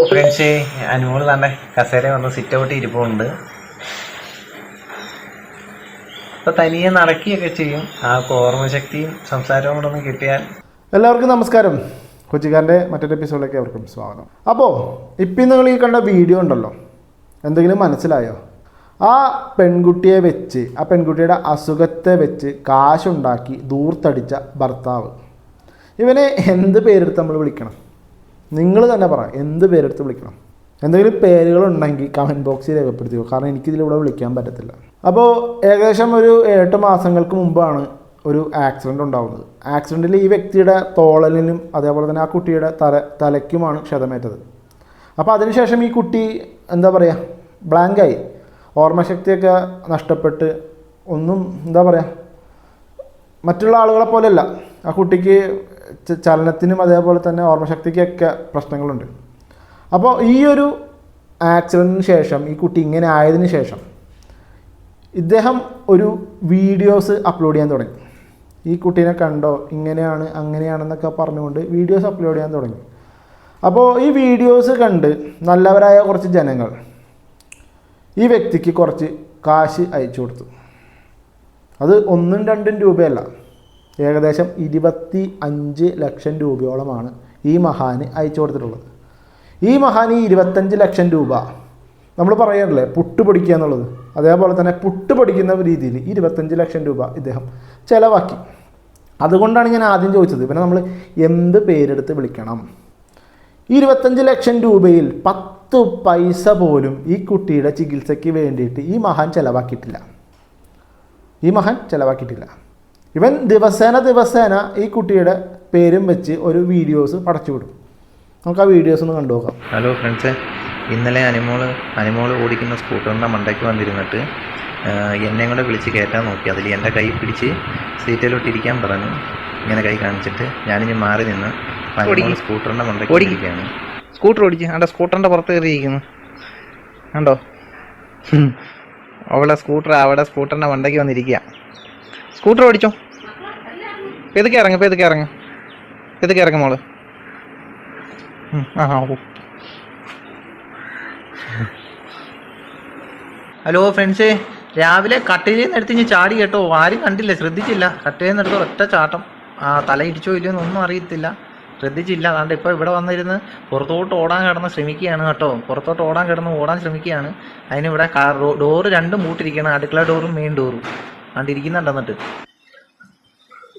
Friends Anumol തന്നെ കസേര വന്ന് സിറ്റ് ഔട്ട് ഇരിപ്പുണ്ട്. അപ്പൊ തനിയെ നടക്കുകയൊക്കെ ചെയ്യും. ആ ഓർമ്മശക്തിയും സംസാരവും കൂടെ ഒന്ന് കിട്ടിയാൽ. എല്ലാവർക്കും നമസ്കാരം. കൊച്ചിക്കാരന്റെ മറ്റൊരു എപ്പിസോഡിലേക്ക് അവർക്കും സ്വാഗതം. അപ്പോൾ ഇപ്പം നിങ്ങൾ ഈ കണ്ട വീഡിയോ ഉണ്ടല്ലോ. എന്തെങ്കിലും മനസ്സിലായോ? ആ പെൺകുട്ടിയെ വെച്ച് ആ പെൺകുട്ടിയുടെ അസുഖത്തെ വെച്ച് കാശുണ്ടാക്കി ദൂർത്തടിച്ച ഭർത്താവ്. ഇവനെ എന്ത് പേരെടുത്ത് നമ്മൾ വിളിക്കണം? നിങ്ങൾ തന്നെ പറ എന്ത് പേരെടുത്ത് വിളിക്കണം? എന്തെങ്കിലും പേരുകളുണ്ടെങ്കിൽ കമന്റ് ബോക്സിൽ രേഖപ്പെടുത്തിയോ കാരണം എനിക്കിതിലൂടെ വിളിക്കാൻ പറ്റത്തില്ല. അപ്പോൾ ഏകദേശം ഒരു എട്ട് മാസങ്ങൾക്ക് മുമ്പാണ് ഒരു ആക്സിഡന്റ് ഉണ്ടാകുന്നത് ആക്സിഡന്റിൽ ഈ വ്യക്തിയുടെ തോളലിനും അതേപോലെ തന്നെ ആ കുട്ടിയുടെ തല തലയ്ക്കുമാണ് ക്ഷതമേറ്റത്. അപ്പോൾ അതിനുശേഷം ഈ കുട്ടി എന്താ പറയുക ബ്ലാങ്കായി ഓർമ്മശക്തിയൊക്കെ നഷ്ടപ്പെട്ട് ഒന്നും എന്താ പറയുക മറ്റുള്ള ആളുകളെ പോലെയല്ല. ആ കുട്ടിക്ക് ചലനത്തിനും അതേപോലെ തന്നെ ഓർമ്മശക്തിക്കൊക്കെ പ്രശ്നങ്ങളുണ്ട്. അപ്പോൾ ഈ ഒരു ആക്സിഡന്റിന് ശേഷം ഈ കുട്ടി ഇങ്ങനെ ആയതിനു ശേഷം ഇദ്ദേഹം ഒരു വീഡിയോസ് അപ്ലോഡ് ചെയ്യാൻ തുടങ്ങി. ഈ കുട്ടീനെ കണ്ടോ? ഇങ്ങനെയാണ് അങ്ങനെയാണെന്നൊക്കെ പറഞ്ഞുകൊണ്ട് വീഡിയോസ് അപ്ലോഡ് ചെയ്യാൻ തുടങ്ങി. അപ്പോൾ ഈ വീഡിയോസ് കണ്ട് നല്ലവരായ കുറച്ച് ജനങ്ങൾ ഈ വ്യക്തിക്ക് കുറച്ച് കാശ് അയച്ചു കൊടുത്തു. അത് ഒന്നും രണ്ടും രൂപയല്ല. ഏകദേശം ഇരുപത്തി അഞ്ച് ലക്ഷം രൂപയോളമാണ് ഈ മഹാന് അയച്ചു കൊടുത്തിട്ടുള്ളത്. ഈ മഹാൻ ഈ ഇരുപത്തഞ്ച് ലക്ഷം രൂപ നമ്മൾ പറയാറില്ലേ പുട്ട് പൊടിക്കുക എന്നുള്ളത്. അതേപോലെ തന്നെ പുട്ട് പൊടിക്കുന്ന രീതിയിൽ ഇരുപത്തഞ്ച് ലക്ഷം രൂപ ഇദ്ദേഹം ചിലവാക്കി. അതുകൊണ്ടാണ് ഞാൻ ആദ്യം ചോദിച്ചത്. പിന്നെ നമ്മൾ എന്ത് പേരെടുത്ത് വിളിക്കണം? ഇരുപത്തഞ്ച് ലക്ഷം രൂപയിൽ പത്ത് പൈസ പോലും ഈ കുട്ടിയുടെ ചികിത്സയ്ക്ക് വേണ്ടിയിട്ട് ഈ മഹാൻ ചിലവാക്കിയിട്ടില്ല. ഈ മഹാൻ ചിലവാക്കിയിട്ടില്ല. ഇവൻ ദിവസേന ദിവസേന ഈ കുട്ടിയുടെ പേരും വെച്ച് ഒരു വീഡിയോസ് പടച്ചു വിടും. നമുക്ക് ആ വീഡിയോസ് ഒന്ന് കണ്ടു നോക്കാം. ഹലോ ഫ്രണ്ട്സ് ഇന്നലെ അനിമോൾ അനിമോൾ ഓടിക്കുന്ന സ്കൂട്ടറിന്റെ മണ്ടയ്ക്ക് വന്നിരുന്നിട്ട് എന്നെ കൂടെ വിളിച്ച് കയറ്റാൻ നോക്കി. അതിൽ എന്റെ കൈ പിടിച്ച് സീറ്റിലോട്ട് ഇരിക്കാൻ പറഞ്ഞു. ഇങ്ങനെ കൈ കാണിച്ചിട്ട് ഞാനിഞ്ഞ് മാറി നിന്ന് അനുമോൾ സ്കൂട്ടറിന്റെ മണ്ടയ്ക്ക് ഓടിക്കുകയാണ് സ്കൂട്ടർ ഓടിച്ച് അവിടെ സ്കൂട്ടറിന്റെ പുറത്ത് കയറിയിരിക്കുന്നു. കണ്ടോ അവളെ സ്കൂട്ടർ അവിടെ സ്കൂട്ടറിന്റെ മണ്ടയ്ക്ക് വന്നിരിക്കുക. സ്കൂട്ടർ ഓടിച്ചോ. പെതുക്കെ ഇറങ്ങ പെതുക്കെ ഇറങ്ങ. പെതുക്കെ ഇറങ്ങ മോൾ. ആ ആ. ഹലോ ഫ്രണ്ട്സ് രാവിലെ കട്ടിലിൽ നിന്ന് എടുത്ത് ഞാൻ ചാടി കേട്ടോ. ആരും കണ്ടില്ല ശ്രദ്ധിച്ചില്ല. കട്ടിലിൽ നിന്ന് ഒറ്റ ചാട്ടം. ആ തല ഇടിച്ചോ ഇല്ലയോ എന്നൊന്നും അറിയത്തില്ല. ശ്രദ്ധിച്ചില്ല. അതുകൊണ്ട് ഇപ്പോൾ ഇവിടെ വന്നിരുന്ന് പുറത്തോട്ട് ഓടാൻ കിടന്ന് ശ്രമിക്കുകയാണ് കേട്ടോ. പുറത്തോട്ട് ഓടാൻ കിടന്ന് ഓടാൻ ശ്രമിക്കുകയാണ്. അതിനിവിടെ ഡോറ് രണ്ടും മൂട്ടിരിക്കുകയാണ് അടുക്കള ഡോറും മെയിൻ ഡോറും. അതുകൊണ്ട് ഇരിക്കുന്നുണ്ട് എന്നിട്ട്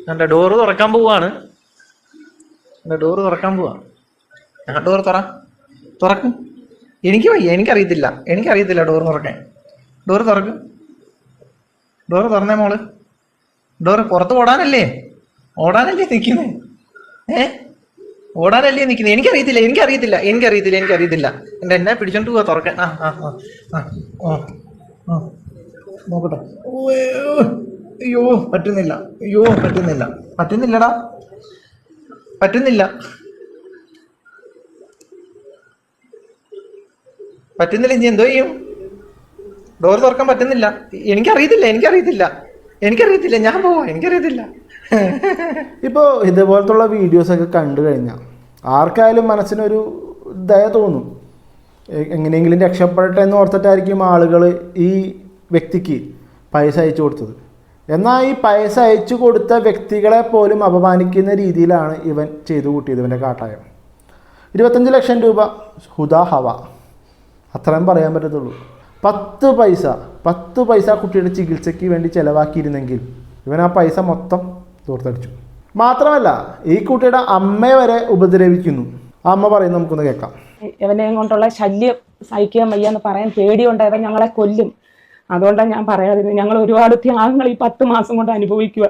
എന്റെ ഡോറ് തുറക്കാൻ പോവാണ്. ഡോറ് തുറക്കാൻ പോവാ. ആ ഡോറ് തുറ. തുറക്കും. എനിക്ക് വയ്യ എനിക്കറിയത്തില്ല. എനിക്കറിയത്തില്ല ഡോറ് തുറക്കാൻ. ഡോറ് തുറക്കും. ഡോറ് തുറന്നേ മോൾ. ഡോറ് പുറത്ത് ഓടാനല്ലേ? ഓടാനല്ലേ നിൽക്കുന്നേ ഏ? ഓടാനല്ലേ നിൽക്കുന്നത് എനിക്കറിയത്തില്ല എനിക്കറിയത്തില്ല എനിക്കറിയത്തില്ല എനിക്കറിയത്തില്ല. എന്റെ എന്നെ പിടിച്ചോണ്ട് പോവാ തുറക്കാൻ. ആ ആ ആ ആ. നോക്കട്ടെ. അയ്യോ പറ്റുന്നില്ല. അയ്യോ പറ്റുന്നില്ല. പറ്റുന്നില്ലടാ. പറ്റുന്നില്ല. പറ്റുന്നില്ല ഇനി എന്തോ ചെയ്യും? ഡോർ തുറക്കാൻ പറ്റുന്നില്ല. എനിക്കറിയത്തില്ല എനിക്കറിയത്തില്ല. എനിക്കറിയത്തില്ല ഞാൻ പോവാ എനിക്കറിയത്തില്ല. ഇപ്പോൾ ഇതുപോലത്തുള്ള വീഡിയോസൊക്കെ കണ്ടു കഴിഞ്ഞാൽ ആർക്കായാലും മനസ്സിനൊരു ദയ തോന്നും. എങ്ങനെയെങ്കിലും രക്ഷപ്പെടട്ടെ എന്ന് ഓർത്തിട്ടായിരിക്കും ആളുകൾ ഈ വ്യക്തിക്ക് പൈസ അയച്ചു കൊടുത്തത്. എന്നാൽ ഈ പൈസ അയച്ചു കൊടുത്ത വ്യക്തികളെ പോലും അപമാനിക്കുന്ന രീതിയിലാണ് ഇവൻ ചെയ്തു കൂട്ടിയത് ഇവന്റെ കാട്ടായം. ഇരുപത്തഞ്ച് ലക്ഷം രൂപ ഹുദാ ഹവ. അത്രയും പറയാൻ പറ്റത്തുള്ളൂ. പത്ത് പൈസ പത്ത് പൈസ കുട്ടിയുടെ ചികിത്സയ്ക്ക് വേണ്ടി ചിലവാക്കിയിരുന്നെങ്കിൽ ഇവൻ ആ പൈസ മൊത്തം തോർത്തടിച്ചു മാത്രമല്ല ഈ കുട്ടിയുടെ അമ്മയെ വരെ ഉപദ്രവിക്കുന്നു. ആ അമ്മ പറയുന്നത് നമുക്കൊന്ന് കേൾക്കാം. ഇവനെ കൊണ്ടുള്ള ശല്യം സഹിക്കാൻ വയ്യാന്ന് പറയാൻ പേടിയുണ്ടായവൻ ഞങ്ങളെ കൊല്ലും. അതുകൊണ്ടാണ് ഞാൻ പറയാതിരുന്നത് ഞങ്ങൾ ഒരുപാട് ത്യാഗങ്ങൾ ഈ പത്ത് മാസം കൊണ്ട് അനുഭവിക്കുക.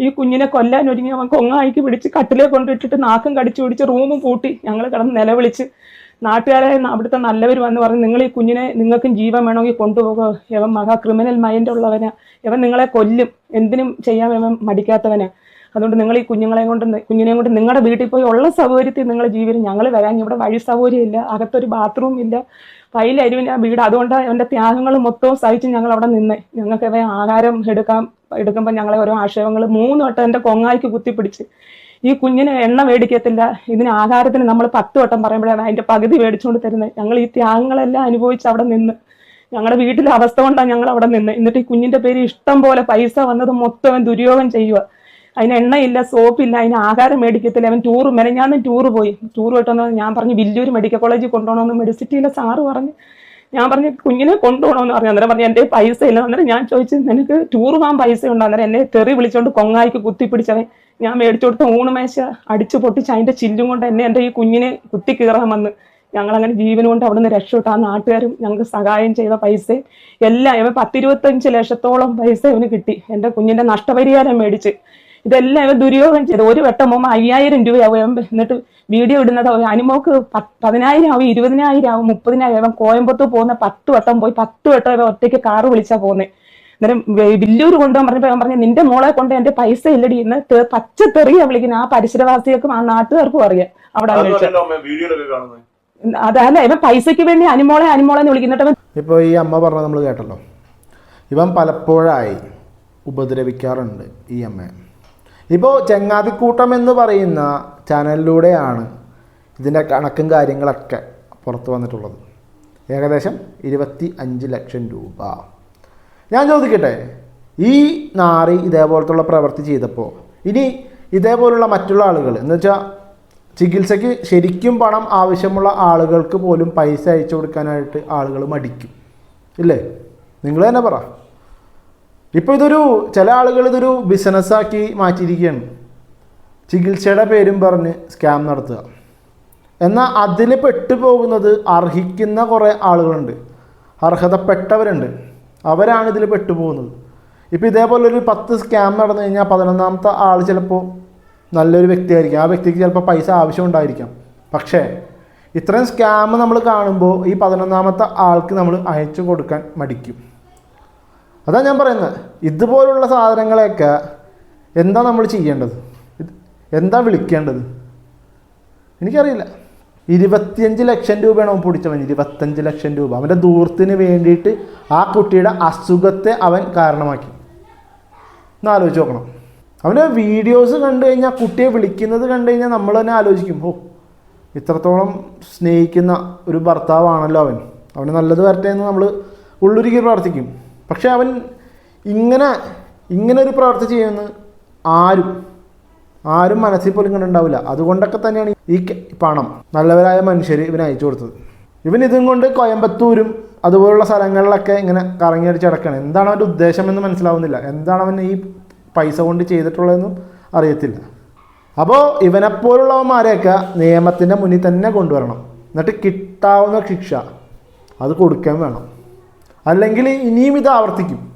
ഈ കുഞ്ഞിനെ കൊല്ലാൻ ഒരുങ്ങി അവൻ കൊങ്ങായിക്ക് പിടിച്ച് കട്ടിലേ കൊണ്ടിട്ടിട്ട് നാക്കും കടിച്ചു പിടിച്ച് റൂമും പൂട്ടി. ഞങ്ങൾ കിടന്ന് നിലവിളിച്ച്. നാട്ടുകാരെ അവിടുത്തെ നല്ലവർ വന്ന് പറഞ്ഞു നിങ്ങൾ ഈ കുഞ്ഞിനെ നിങ്ങൾക്കും ജീവൻ വേണമെങ്കിൽ കൊണ്ടുപോകുക ഇവൻ മഹാ ക്രിമിനൽ മൈൻഡ് ഉള്ളവനാ. ഇവൻ നിങ്ങളെ കൊല്ലും. എന്തിനും ചെയ്യാൻ ഇവൻ മടിക്കാത്തവനാ. അതുകൊണ്ട് നിങ്ങൾ ഈ കുഞ്ഞുങ്ങളെ കൊണ്ട് കുഞ്ഞിനെ കുഞ്ഞിനെയും കൊണ്ട് നിങ്ങളുടെ വീട്ടിൽ പോയി ഉള്ള സൗകര്യത്തിൽ നിങ്ങൾ ജീവിതം ഞങ്ങൾ വരാൻ. ഇവിടെ വഴി സൗകര്യം ഇല്ല അകത്തൊരു ബാത്റൂം ഇല്ല. പൈലരുവിന് ആ വീട്. അതുകൊണ്ട് അവന്റെ ത്യാഗങ്ങൾ മൊത്തവും സഹിച്ച് ഞങ്ങൾ അവിടെ നിന്ന്. ഞങ്ങൾക്ക് അവ ആഹാരം എടുക്കാൻ എടുക്കുമ്പോൾ ഞങ്ങളെ ഓരോ ആക്ഷേപങ്ങൾ മൂന്ന് വട്ടം എന്റെ കൊങ്ങായിക്ക് കുത്തിപ്പിടിച്ച്. ഈ കുഞ്ഞിന് എണ്ണ മേടിക്കത്തില്ല. ഇതിന് ആഹാരത്തിന് നമ്മൾ പത്ത് വട്ടം പറയുമ്പോഴാണ് അതിന്റെ പകുതി മേടിച്ചുകൊണ്ട് തരുന്നത്. ഞങ്ങൾ ഈ ത്യാഗങ്ങളെല്ലാം അനുഭവിച്ച് അവിടെ നിന്ന്. ഞങ്ങളുടെ വീട്ടിലെ അവസ്ഥ കൊണ്ടാണ് ഞങ്ങൾ അവിടെ നിന്ന്. എന്നിട്ട് ഈ കുഞ്ഞിന്റെ പേര് ഇഷ്ടം പോലെ പൈസ വന്നത് മൊത്തം ദുര്യോഗം ചെയ്യുക അതിന് എണ്ണയില്ല സോപ്പില്ല അതിന് ആഹാരം മേടിക്കത്തില്ല. അവൻ ടൂർ മെനഞ്ഞാന്ന് ടൂർ പോയി. ടൂർ പോയിട്ടൊന്ന് ഞാൻ പറഞ്ഞു വില്ലൂർ മെഡിക്കൽ കോളേജിൽ കൊണ്ടുപോകണമെന്ന് മെഡിസിറ്റിയിലെ സാറ് പറഞ്ഞു. ഞാൻ പറഞ്ഞു കുഞ്ഞിനെ കൊണ്ടുപോകണമെന്ന് പറഞ്ഞു. അന്നേരം പറഞ്ഞു എന്റെ പൈസ ഇല്ല. അന്നേരം ഞാൻ ചോദിച്ചു നിനക്ക് ടൂർ പോകാൻ പൈസ ഉണ്ടോ? അന്നേരം എന്നെ തെറി വിളിച്ചുകൊണ്ട് കൊങ്ങായിക്ക് കുത്തിപ്പിടിച്ചവൻ. ഞാൻ മേടിച്ചു കൊടുത്ത ഊണുമേശ അടിച്ചു പൊട്ടിച്ച് അതിന്റെ ചില്ലും കൊണ്ട് എന്നെ എന്റെ ഈ കുഞ്ഞിനെ കുത്തി കീറാൻ വന്ന്. ഞങ്ങൾ അങ്ങനെ ജീവൻ കൊണ്ട് അവിടെ നിന്ന് രക്ഷപ്പെട്ടു. ആ നാട്ടുകാരും ഞങ്ങൾക്ക് സഹായം ചെയ്ത പൈസ എല്ലാം ഇവ പത്തിരുപത്തഞ്ച് ലക്ഷത്തോളം പൈസ ഇവന് കിട്ടി. എന്റെ കുഞ്ഞിന്റെ നഷ്ടപരിഹാരം മേടിച്ച്. ഇതെല്ലാം ഇവ ദുര്യോഗം ചെയ്ത്. ഒരു വട്ടം പോകുമ്പോൾ അയ്യായിരം രൂപയാവും ഇവൻ എന്നിട്ട് വീഡിയോ ഇടുന്നത്. അനുമോക്ക് പതിനായിരം ആവും ഇരുപതിനായിരം ആവും മുപ്പതിനായിരം. ആവും കോയമ്പത്തൂർ പോകുന്ന പത്ത് വട്ടം പോയി. പത്ത് വട്ടം ഇവ ഒറ്റയ്ക്ക് കാറ് വിളിച്ചാ പോകുന്നത് അന്നേരം വലിയൊരു വില്ലൂർ കൊണ്ടുപോകാൻ പറഞ്ഞപ്പോൾ ഞാൻ പറഞ്ഞു നിന്റെ മോളെ കൊണ്ട് എന്റെ പൈസ ഇല്ലടി. ഇന്ന് തെ- പച്ച തെറിയാ വിളിക്കുന്നത്. ആ പരിസരവാസികൾക്കും ആ നാട്ടുകാർക്കും അറിയാം. അവിടെ അതല്ല ഇവൻ പൈസയ്ക്ക് വേണ്ടി അനുമോളെ അനുമോളെ എന്ന് വിളിക്കുന്നിട്ട് ഇപ്പൊ ഇപ്പോൾ ഈ അമ്മ പറഞ്ഞത് നമ്മൾ കേട്ടല്ലോ. ഇവൻ പലപ്പോഴായി ഉപദ്രവിക്കാറുണ്ട് ഈ അമ്മയെ. ഇപ്പോൾ ചെങ്ങാതിക്കൂട്ടം എന്ന് പറയുന്ന ചാനലിലൂടെയാണ് ഇതിന്റെ കണക്കും കാര്യങ്ങളൊക്കെ പുറത്തു വന്നിട്ടുള്ളത്. ഏകദേശം ഇരുപത്തി അഞ്ച് ലക്ഷം രൂപ. ഞാൻ ചോദിക്കട്ടെ ഈ നാറി ഇതേപോലത്തുള്ള പ്രവൃത്തി ചെയ്തപ്പോൾ ഇനി ഇതേപോലുള്ള മറ്റുള്ള ആളുകൾ എന്ന് വെച്ചാൽ ചികിത്സയ്ക്ക് ശരിക്കും പണം ആവശ്യമുള്ള ആളുകൾക്ക് പോലും പൈസ അയച്ചു കൊടുക്കാനായിട്ട് ആളുകൾ മടിക്കും. ഇല്ലേ? നിങ്ങൾ തന്നെ പറ. ഇപ്പോൾ ഇതൊരു ചില ആളുകൾ ഇതൊരു ബിസിനസ്സാക്കി മാറ്റിയിരിക്കുകയാണ്. ചികിത്സയുടെ പേരും പറഞ്ഞ് സ്കാം നടത്തുക. എന്നാൽ അതിൽ പെട്ടുപോകുന്നത് അർഹിക്കുന്ന കുറേ ആളുകളുണ്ട്. അർഹതപ്പെട്ടവരുണ്ട്. അവരാണ് ഇതിൽ പെട്ടുപോകുന്നത്. ഇപ്പോൾ ഇതേപോലെ ഒരു പത്ത് സ്കാം നടന്നു കഴിഞ്ഞാൽ പതിനൊന്നാമത്തെ ആൾ ചിലപ്പോൾ നല്ലൊരു വ്യക്തിയായിരിക്കും. ആ വ്യക്തിക്ക് ചിലപ്പോൾ പൈസ ആവശ്യമുണ്ടായിരിക്കാം. പക്ഷേ ഇത്രയും സ്കാം നമ്മൾ കാണുമ്പോൾ ഈ പതിനൊന്നാമത്തെ ആൾക്ക് നമ്മൾ അയച്ചു കൊടുക്കാൻ മടിക്കും. അതാ ഞാൻ പറയുന്നത്. ഇതുപോലുള്ള സാധനങ്ങളെയൊക്കെ എന്താ നമ്മൾ ചെയ്യേണ്ടത്? എന്താ വിളിക്കേണ്ടത്? എനിക്കറിയില്ല. ഇരുപത്തിയഞ്ച് ലക്ഷം രൂപയാണ് അവൻ പൊടിച്ചവൻ. ഇരുപത്തഞ്ച് ലക്ഷം രൂപ. അവന്റെ ദൂരത്തിന് വേണ്ടിയിട്ട് ആ കുട്ടിയുടെ അസുഖത്തെ അവൻ കാരണമാക്കി. ഒന്ന് ആലോചിച്ച് നോക്കണം. അവന്റെ വീഡിയോസ് കണ്ടു കഴിഞ്ഞാൽ കുട്ടിയെ വിളിക്കുന്നത് കണ്ടു കഴിഞ്ഞാൽ നമ്മൾ തന്നെ ആലോചിക്കും ഓ ഇത്രത്തോളം സ്നേഹിക്കുന്ന ഒരു ഭർത്താവാണല്ലോ അവൻ. അവന് നല്ലത് വരട്ടെ എന്ന് നമ്മൾ ഉള്ളുരുക്കി പ്രാർത്ഥിക്കും. പക്ഷെ അവൻ ഇങ്ങനെ ഇങ്ങനെ ഒരു പ്രവർത്തി ചെയ്യുമെന്ന് ആരും ആരും മനസ്സിൽ പോലും കണ്ടുണ്ടാവില്ല അതുകൊണ്ടൊക്കെ തന്നെയാണ് ഈ പണം നല്ലവരായ മനുഷ്യർ ഇവന് അയച്ചു കൊടുത്തത്. ഇവൻ ഇതും കൊണ്ട് കോയമ്പത്തൂരും അതുപോലുള്ള സ്ഥലങ്ങളിലൊക്കെ ഇങ്ങനെ കറങ്ങിയടിച്ച് കിടക്കണം എന്താണ് അവന്റെ ഉദ്ദേശം എന്ന് മനസ്സിലാവുന്നില്ല. എന്താണ് അവൻ ഈ പൈസ കൊണ്ട് ചെയ്തിട്ടുള്ളതെന്നും അറിയത്തില്ല. അപ്പോൾ ഇവനെപ്പോലുള്ളവന്മാരെയൊക്കെ നിയമത്തിന്റെ മുന്നിൽ തന്നെ കൊണ്ടുവരണം. എന്നിട്ട് കിട്ടാവുന്ന ശിക്ഷ അത് കൊടുക്കാൻ വേണം. അല്ലെങ്കിൽ ഇനിയും ഇത് ആവർത്തിക്കും.